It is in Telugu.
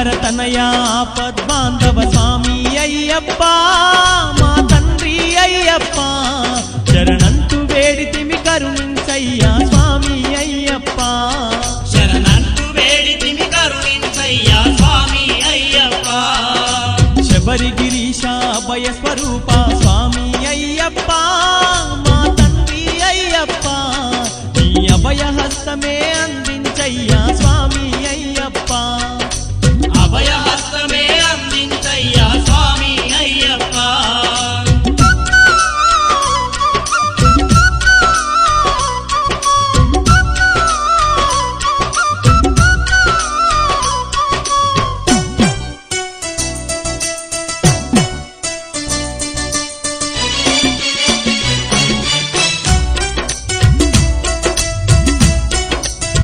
హరిహర తనయ పద్మాంధవ స్వామి అయ్యప్ప మా తండ్రి అయ్యప్ప. శరణంతు వేడితిమి కరుణించయ్యా స్వామి అయ్యప్ప. శరణంతు వేడితిమి కరుణించయ్యా స్వామి అయ్యప్ప. శబరి గిరీశ అభయ స్వరూప స్వామి అయ్యప్ప మా తండ్రి అయ్యప్ప. నీ అభయ హస్తమే